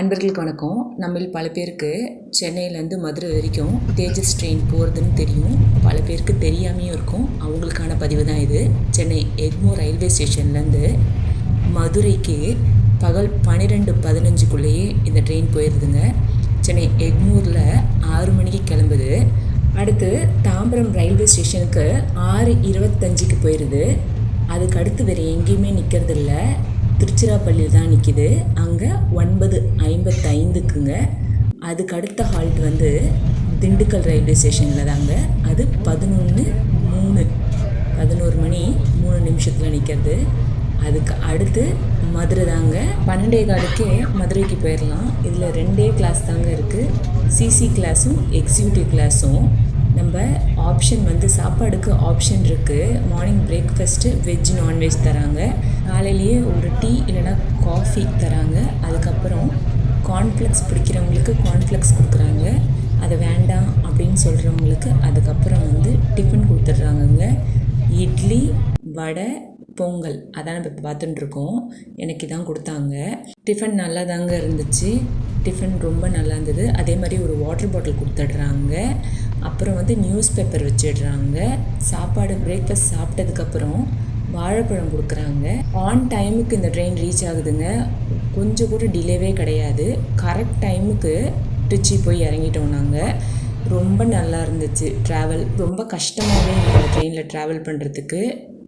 அன்பர்களுக்கு வணக்கம். நம்மில் பல பேருக்கு சென்னையிலேருந்து மதுரை வரைக்கும் தேஜஸ் ட்ரெயின் போகிறதுன்னு தெரியும். பல பேருக்கு தெரியாமையும் இருக்கும். அவங்களுக்கான பதிவு தான் இது. சென்னை எக்மோ ரயில்வே ஸ்டேஷன்லேருந்து மதுரைக்கு பகல் பன்னிரெண்டு பதினஞ்சுக்குள்ளேயே இந்த ட்ரெயின் போயிடுதுங்க சென்னை எக்மூரில் ஆறு மணிக்கு கிளம்புது. அடுத்து தாம்பரம் ரயில்வே ஸ்டேஷனுக்கு ஆறு இருபத்தஞ்சுக்கு போயிடுது அதுக்கு அடுத்து வேறு எங்கேயுமே நிற்கிறதில்ல திருச்சிராப்பள்ளியில் தான் நிற்கிது அங்கே ஒன்பது ஐம்பத்தைந்துக்குங்க. அதுக்கு அடுத்த ஹால்ட் வந்து திண்டுக்கல் ரயில்வே ஸ்டேஷனில் தாங்க. அது பதினொன்று மூணு பதினோரு மணி மூணு நிமிஷத்தில் நிற்கிறது அதுக்கு அடுத்து மதுரை தாங்க. பன்னெண்டே காலுக்கே மதுரைக்கு போயிடலாம் இதில் ரெண்டே கிளாஸ் தாங்க இருக்குது சிசி கிளாஸும் எக்ஸிக்யூட்டிவ் கிளாஸும் நம்ம ஆப்ஷன் வந்து சாப்பாடுக்கு ஆப்ஷன் இருக்குது மார்னிங் பிரேக்ஃபாஸ்ட்டு வெஜ் நான்வெஜ் தராங்க. காலையிலேயே ஒரு டீ இல்லைன்னா காஃபி தராங்க. அதுக்கப்புறம் கார்ன்ஃப்ளெக்ஸ் பிடிக்கிறவங்களுக்கு கார்ன்ஃப்ளெக்ஸ் கொடுக்குறாங்க. அது வேண்டாம் அப்படின்னு சொல்கிறவங்களுக்கு அதுக்கப்புறம் வந்து டிஃபன் கொடுத்துட்றாங்கங்க. இட்லி வடை பொங்கல். அதான் நம்ம இப்போ பார்த்துட்டுருக்கோம். எனக்கு இதான் கொடுத்தாங்க. டிஃபன் நல்லா தாங்க இருந்துச்சு. டிஃபன் ரொம்ப நல்லா இருந்தது. அதே மாதிரி ஒரு வாட்டர் பாட்டில் கொடுத்துட்றாங்க. அப்புறம் வந்து நியூஸ் பேப்பர் வச்சிடுறாங்க. சாப்பாடு பிரேக்ஃபாஸ்ட் சாப்பிட்டதுக்கப்புறம் வாழைப்பழம் கொடுக்குறாங்க. ஆன் டைமுக்கு இந்த ட்ரெயின் ரீச் ஆகுதுங்க. கொஞ்சம் கூட டிலேவே கிடையாது. கரெக்ட் டைமுக்கு திருச்சி போய் இறங்கிட்டோம் நாங்கள் ரொம்ப நல்லா இருந்துச்சு ட்ராவல் ரொம்ப கஷ்டமாகவே இருந்தது ட்ரெயினில் ட்ராவல் பண்ணுறதுக்கு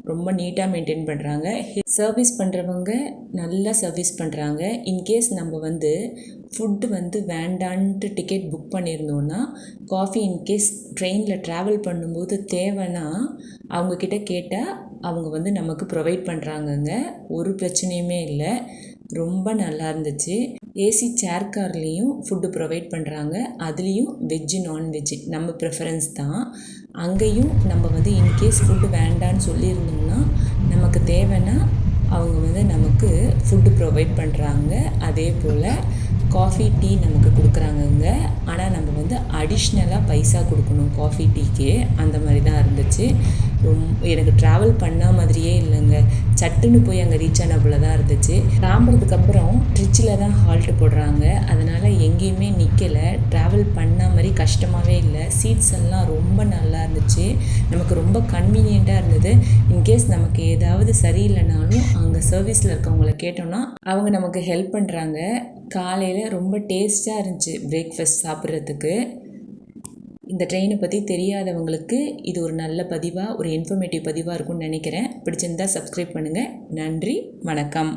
ரொம்ப நீட்டாக மெயின்டைன் பண்ணுறாங்க சர்வீஸ் பண்ணுறவங்க நல்லா சர்வீஸ் பண்ணுறாங்க இன்கேஸ் நம்ம வந்து ஃபுட்டு வந்து வேண்டான்ட்டு டிக்கெட் புக் பண்ணியிருந்தோன்னா காஃபி இன்கேஸ் ட்ரெயினில் ட்ராவல் பண்ணும்போது தேவைன்னா அவங்கக்கிட்ட கேட்டால் அவங்க வந்து நமக்கு ப்ரொவைட் பண்ணுறாங்கங்க ஒரு பிரச்சனையுமே இல்லை. ரொம்ப நல்லா இருந்துச்சு. ஏசி சேர் கார்லேயும் ஃபுட்டு ப்ரொவைட் பண்ணுறாங்க அதுலேயும் வெஜ்ஜு நான்வெஜ்ஜு நம்ம ப்ரிஃபரன்ஸ் தான். அங்கேயும் நம்ம வந்து இன்கேஸ் ஃபுட்டு வேண்டான்னு சொல்லியிருந்தோம்னா நமக்கு தேவைன்னா அவங்க வந்து நமக்கு ஃபுட்டு ப்ரொவைட் பண்ணுறாங்க அதே போல் காஃபி டீ நமக்கு கொடுக்குறாங்கங்க. ஆனால் நம்ம வந்து அடிஷ்னலாக பைசா கொடுக்கணும் காஃபி டீக்கே அந்த மாதிரி தான் இருந்துச்சு. ரொம்ப எனக்கு ட்ராவல் பண்ண மாதிரியே இல்லைங்க. சட்டுன்னு போய் அங்கே ரீச் ஆனபோல தான் இருந்துச்சு. கிளம்புறதுக்கப்புறம் ட்ரிச்சில் தான் ஹால்ட்டு போடுறாங்க. அதனால் எங்கேயுமே நிற்கலை ட்ராவல் பண்ண மாதிரி கஷ்டமாகவே இல்லை. சீட்ஸ் எல்லாம் ரொம்ப நல்லா இருந்துச்சு. நமக்கு ரொம்ப கன்வீனியண்ட்டாக இருந்தது. இன்கேஸ் நமக்கு ஏதாவது சரியில்லைனாலும் அங்கே சர்வீஸில் இருக்கவங்கள கேட்டோம்னா அவங்க நமக்கு ஹெல்ப் பண்ணுறாங்க காலையில் ரொம்ப டேஸ்ட்டாக இருந்துச்சு பிரேக்ஃபாஸ்ட் சாப்பிட்றதுக்கு. இந்த ட்ரெயினை பற்றி தெரியாதவங்களுக்கு இது ஒரு நல்ல பதிவாக ஒரு இன்ஃபர்மேட்டிவ் பதிவாக இருக்கும்னு நினைக்கிறேன். பிடிச்சிருந்தா சப்ஸ்கிரைப் பண்ணுங்கள் நன்றி வணக்கம்.